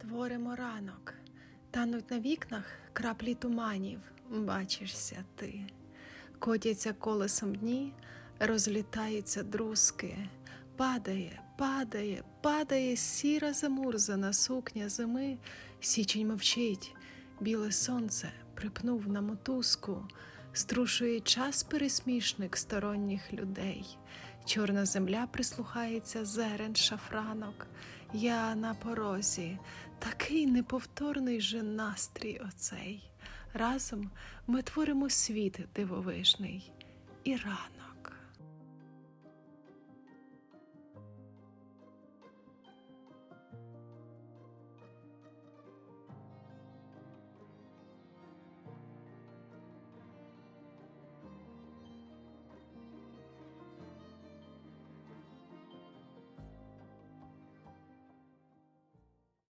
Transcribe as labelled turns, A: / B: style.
A: Творимо ранок, тануть на вікнах краплі туманів, бачишся ти. Котяться колесом дні, розлітаються друзки, падає, падає, падає сіра замурзана сукня зими, січень мовчить, біле сонце припнув на мотузку, струшує час пересмішник сторонніх людей. Чорна земля прислухається зерен шафранок. Я на порозі, такий неповторний же настрій оцей. Разом ми творимо світ дивовижний і ранок.